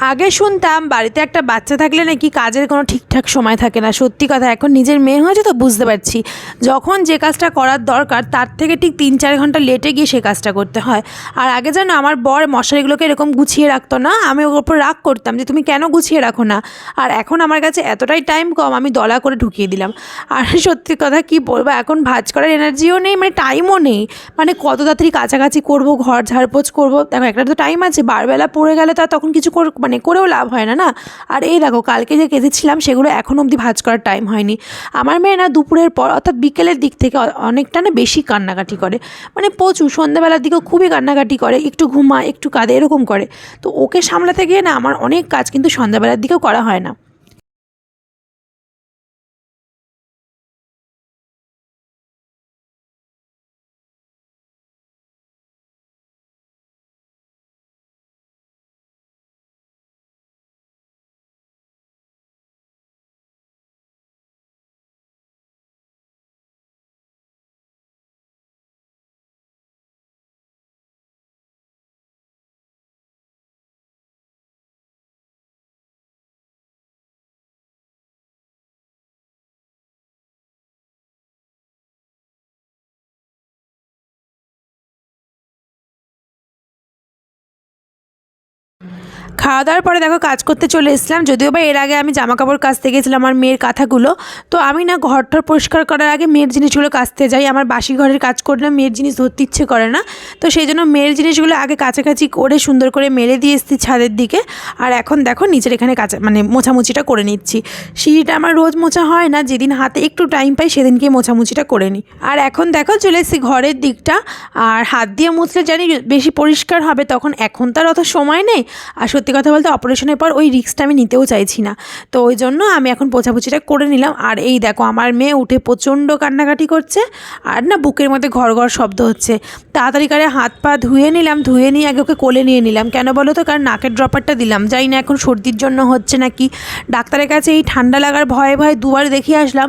আগে শুনতাম বাড়িতে একটা বাচ্চা থাকলে নাকি কাজের কোনো ঠিকঠাক সময় থাকে না। সত্যি কথা, এখন নিজের মেয়ে হয়েছে তো বুঝতে পারছি। যখন যে কাজটা করার দরকার, তার থেকে ঠিক তিন চার ঘণ্টা লেটে গিয়ে সে কাজটা করতে হয়। আর আগে যেন আমার বর মশারিগুলোকে এরকম গুছিয়ে রাখতো না, আমি ওর ওপর রাগ করতাম যে, তুমি কেন গুছিয়ে রাখো না? আর এখন আমার কাছে এতটাই টাইম কম, আমি দলা করে ঢুকিয়ে দিলাম। আর সত্যি কথা কি বলব, এখন ভাজ করার এনার্জিও নেই মানে টাইমও নেই। মানে কত তাড়াতাড়ি কাছাকাছি করব, ঘর ঝাড়পোছ করব। দেখো, একটা তো টাইম আছে, বারবেলা পড়ে গেলে তো তখন কিছু কর- মানে করেও লাভ হয় না না? আর এই দেখো, কালকে যে কেঁদেছিলাম সেগুলো এখনও অবধি ভাজ করার টাইম হয়নি। আমার মেয়ে না দুপুরের পর, অর্থাৎ বিকেলের দিক থেকে অনেকটা না বেশি কান্নাকাটি করে। মানে প্রচুর, সন্ধ্যাবেলার দিকেও খুবই কান্নাকাটি করে, একটু ঘুমায়, একটু কাঁদে, এরকম করে। তো ওকে সামলাতে গিয়ে না আমার অনেক কাজ কিন্তু সন্ধ্যাবেলার দিকেও করা হয় না। খাওয়া দাওয়ার পরে দেখো কাজ করতে চলে এসেছিলাম, যদিও বা এর আগে আমি জামা কাপড় কাচতে গেছিলাম আমার মেয়ের কাঁথাগুলো। তো আমি না ঘরটার পরিষ্কার করার আগে মেয়ের জিনিসগুলো কাচতে যাই, আমার বাসি ঘরের কাজ করলে মেয়ের জিনিস ধরতে ইচ্ছে করে না। তো সেই জন্য মেয়ের জিনিসগুলো আগে কাছাকাছি করে সুন্দর করে মেলে দিয়ে এসেছি ছাদের দিকে। আর এখন দেখো নিচের এখানে কাঁচা মানে মোছামুছিটা করে নিচ্ছি। সিঁড়িটা আমার রোজ মোছা হয় না, যেদিন হাতে একটু টাইম পাই সেদিনকে মোছামুছিটা করে নিই। আর এখন দেখো চলে এসেছি ঘরের দিকটা। আর হাত দিয়ে মুছলে জানি বেশি পরিষ্কার হবে, তখন এখন তার অত সময় নেই। আর সত্যি কথা বলতে অপারেশনের পর ওই রিস্কটা আমি নিতেও চাইছি না। তো ওই জন্য আমি এখন পোছাপুছিটা করে নিলাম। আর এই দেখো, আমার মেয়ে উঠে প্রচণ্ড কান্নাকাটি করছে আর না বুকের মধ্যে ঘর ঘর শব্দ হচ্ছে। তাড়াতাড়ি করে হাত পা ধুয়ে নিলাম, ধুয়ে নিয়ে আগে ওকে কোলে নিয়ে নিলাম। কেন বলো তো? কারণ নাকের ড্রপারটা দিলাম। যাই না এখন সর্দির জন্য হচ্ছে নাকি। ডাক্তারের কাছে এই ঠান্ডা লাগার ভয়ে ভয়ে দুবার দেখিয়ে আসলাম।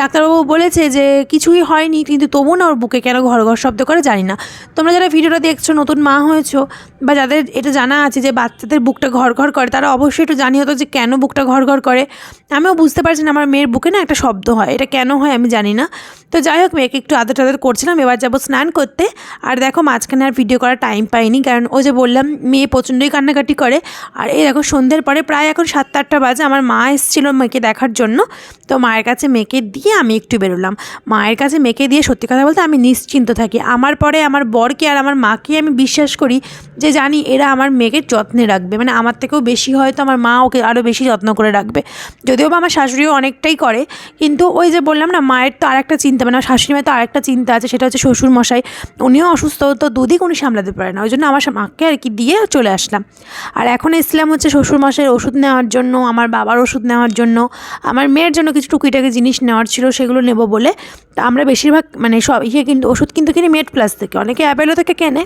ডাক্তারবাবু বলেছে যে কিছুই হয়নি, কিন্তু তবু না ওর বুকে কেন ঘর ঘর শব্দ করে জানি না। তোমরা যারা ভিডিওটা দেখছ, নতুন মা হয়েছো বা যাদের এটা জানা আছে যে বাচ্চাদের বুকটা ঘর ঘর করে, তারা অবশ্যই একটু জানি হতো যে কেন বুকটা ঘর ঘর করে। আমিও বুঝতে পারছি না, আমার মেয়ের বুকে না একটা শব্দ হয়, এটা কেন হয় আমি জানি না। তো যাই হোক, মেয়েকে একটু আদর টাদর করছিলাম, এবার যাব স্নান করতে। আর দেখো, মাঝখানে আর ভিডিও করার টাইম পাইনি, কারণ ও যে বললাম, মেয়ে প্রচণ্ডই কান্নাকাটি করে। আর এই দেখো, সন্ধ্যের পরে প্রায় এখন সাতটা আটটা বাজে, আমার মা এসেছিল মেয়েকে দেখার জন্য। তো মায়ের কাছে মেয়েকে দিয়ে আমি একটু বেরোলাম। মায়ের কাছে মেয়েকে দিয়ে সত্যি কথা বলতে আমি নিশ্চিন্ত থাকি। আমার পরে আমার বরকে আর আমার মাকে আমি বিশ্বাস করি যে জানি এরা আমার মেয়েকে যত্নে রাখবে। মানে আমার থেকেও বেশি হয়তো আমার মা ওকে আরও বেশি যত্ন করে রাখবে। যদিও বা আমার শাশুড়িও অনেকটাই করে, কিন্তু ওই যে বললাম না, মায়ের তো আরেকটা চিন্তা মানে শাশুড়ি মায়ের তো আরেকটা চিন্তা আছে, সেটা হচ্ছে শ্বশুর মশাই উনিও অসুস্থ, তো দুদিক উনি সামলাতে পারে না। ওই জন্য আমার মাকে আর কি দিয়ে চলে আসলাম। আর এখন এসলাম হচ্ছে শ্বশুর মশাইয়ের ওষুধ নেওয়ার জন্য, আমার বাবার ওষুধ নেওয়ার জন্য। আমার মেয়ের জন্য কিছু টুকিটাকি জিনিস নেওয়ার ছিল, সেগুলো নেব বলে। তা আমরা বেশিরভাগ মানে সব ইয়ে কিন্তু, ওষুধ কিন্তু কিনি মেড প্লাস থেকে। অনেকে অ্যাপেলো থেকে কেনে।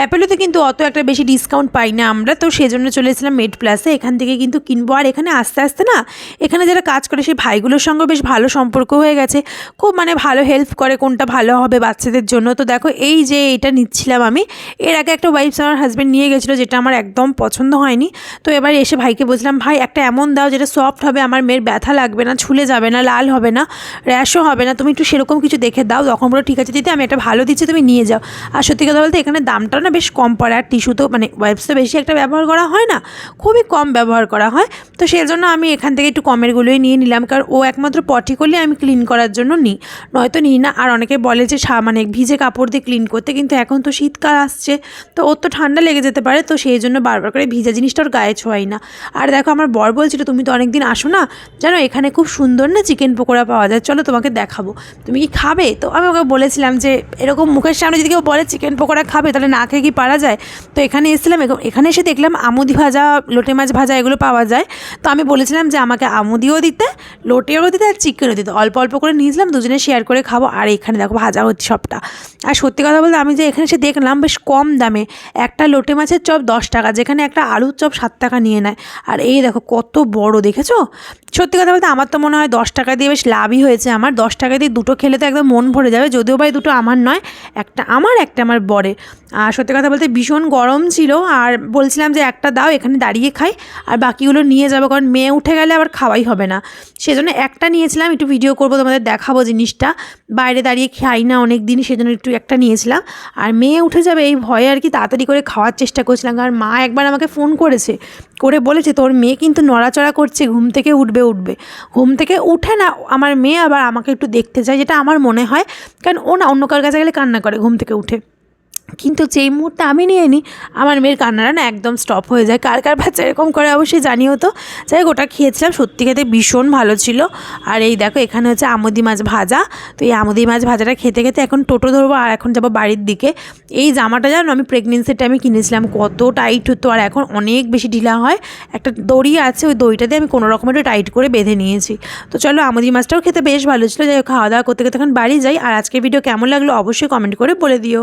অ্যাপেলোতে কিন্তু অত একটা বেশি ডিসকাউন্ট পাই না আমরা। তো সেজন্য চলে এসেছিলাম মেড প্লাসে এখান থেকে কিন্তু কিনবো। আর এখানে আস্তে আস্তে না, এখানে যারা কাজ করে, সেই ভাইগুলোর সঙ্গে বেশ ভালো সম্পর্ক হয়ে গেছে। খুব মানে ভালো হেল্প করে কোনটা ভালো হবে বাচ্চাদের জন্য। তো দেখো, এই যে এটা নিচ্ছিলাম আমি, এর আগে একটা ওয়াইফস আমার হাজব্যান্ড নিয়ে গেছিল, যেটা আমার একদম পছন্দ হয়নি। তো এবার এসে ভাইকে বলছিলাম, ভাই, একটা এমন দাও যেটা সফট হবে, আমার মেয়ের ব্যথা লাগবে না, ছুলে যাবে না, লাল হবে না র্যাশও হবে না। তুমি একটু সেরকম কিছু দেখে দাও। তখন বলো ঠিক আছে দিদি, আমি একটা ভালো দিচ্ছি, তুমি নিয়ে যাও। আর সত্যি কথা বলতে এখানে দামটাও না বেশ কম পড়ে আর টিস্যু তো মানে ওয়াইপস তো বেশি একটা ব্যবহার করা হয় না, খুবই কম ব্যবহার করা হয়। তো সেই জন্য আমি এখান থেকে একটু কমেরগুলোই নিয়ে নিলাম, কারণ ও একমাত্র পটি করলে আমি ক্লিন করার জন্য নিই। নয়তো নিই না, আর অনেকে বলে যে মানে ভিজে কাপড় দিয়ে ক্লিন করতে, কিন্তু এখন তো শীতকাল আসছে, তো ওর তো ঠান্ডা লেগে যেতে পারে, তো সেই জন্য বারবার করে ভিজা জিনিসটা ওর গায়ে ছোঁয়াই না। আর দেখো আমার বর বলছিল, তুমি তো অনেকদিন আসো না, জানো এখানে খুব সুন্দর না চিকেন পকোড়া পাওয়া যায়, চলো তোমাকে দেখাবো। তুমি কি খাবে? তো আমি ওকে বলেছিলাম যে, এরকম মুখের সামনে যদি কেউ বলে চিকেন পকোড়া খাবে, তাহলে না খেয়ে কি পারা যায়? তো এখানে এসেছিলাম এখ- এখানে এসে দেখলাম আমুদি ভাজা, লোটে মাছ ভাজা এগুলো পাওয়া যায়। তো আমি বলেছিলাম যে আমাকে আমুদিও দিতে, লোটেও দিতে আর চিকেনও দিতে। অল্প অল্প করে নিয়েছিলাম, দুজনে শেয়ার করে খাব। আর এখানে দেখো ভাজা হচ্ছে সবটা। আর সত্যি কথা বলতে আমি যে এখানে এসে দেখলাম বেশ কম দামে। একটা লোটে মাছের চপ দশ টাকা, যেখানে একটা আলুর চপ সাত টাকা নিয়ে নেয়। আর এই দেখো কত বড়, দেখেছ? সত্যি কথা বলতে আমার তো মনে হয় দশ টাকা দিয়ে বেশ লাভই হয়েছে আমার। দশ টাকা দিয়ে দুটো খেলে তো একদম মন ভরে যাবে। যদিও ভাই দুটো আমার নয়, একটা আমার একটা আমার বরের। আর সত্যি কথা বলতে ভীষণ গরম ছিল আর বলছিলাম যে একটা দাও, এখানে দাঁড়িয়ে খাই আর বাকিগুলো নিয়ে যাব, কারণ মেয়ে উঠে গেলে আবার খাওয়াই হবে না। সেজন্য একটা নিয়েছিলাম, একটু ভিডিও করব, তোমাদের দেখাবো জিনিসটা। বাইরে দাঁড়িয়ে খাই না অনেক দিন সেজন্য একটু একটা নিয়েছিলাম। আর মেয়ে উঠে যাবে এই ভয়ে আর কি তাড়াতাড়ি করে খাওয়ার চেষ্টা করছিলাম, কারণ মা একবার আমাকে ফোন করেছে, করে বলেছে, তোর মেয়ে কিন্তু নড়াচড়া করছে, ঘুম থেকে উঠবে উঠবে। ঘুম থেকে উঠে না, আমার মেয়ে আবার আমাকে একটু দেখতে চায়, যেটা আমার মনে হয়, কারণ ও না অন্য কার কাছে গেলে কান্না করে ঘুম থেকে উঠে। কিন্তু যেই মুহূর্তে আমি নিয়ে নিই, আমার মেয়ের কান্নাটা না একদম স্টপ হয়ে যায়। কার কার বাচ্চা এরকম করে অবশ্যই জানিও তো। যাই ওটা খেয়েছিলাম, সত্যি খেতে ভীষণ ভালো ছিল। আর এই দেখো, এখানে হচ্ছে আমদি মাছ ভাজা। তো এই আমদি মাছ ভাজাটা খেতে খেতে এখন টোটো ধরবো আর এখন যাব বাড়ির দিকে। এই জামাটা জানো, আমি প্রেগনেন্সির টাইমে কিনেছিলাম, কত টাইট হতো। আর এখন অনেক বেশি ঢিলা হয়। একটা দড়ি আছে, ওই দড়িটা দিয়ে আমি কোনো রকম একটু টাইট করে বেঁধে নিয়েছি। তো চলো, আমদি মাছটাও খেতে বেশ ভালো ছিল। যাই খাওয়া দাওয়া করতে করতে এখন বাড়ি যাই। আর আজকের ভিডিও কেমন লাগল অবশ্যই কমেন্ট করে বলে দিও।